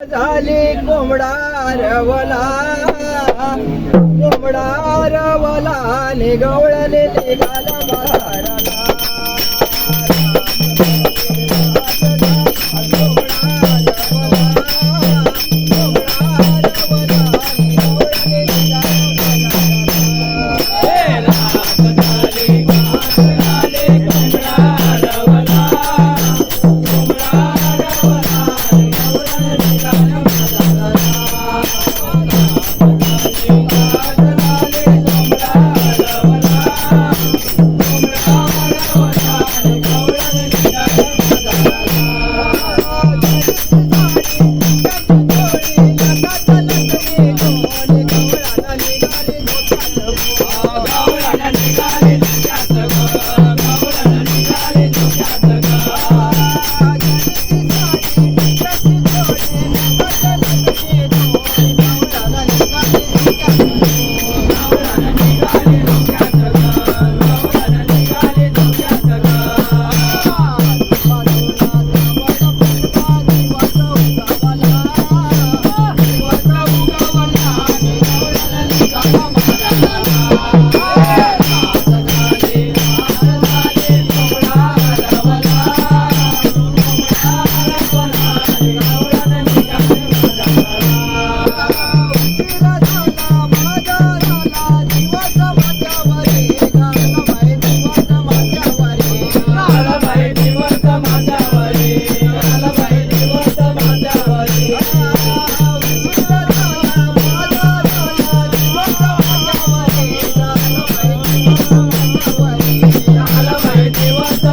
झाली कोंबडा रवला कोंबडा रवला निगवळले निघाला बाजाराला.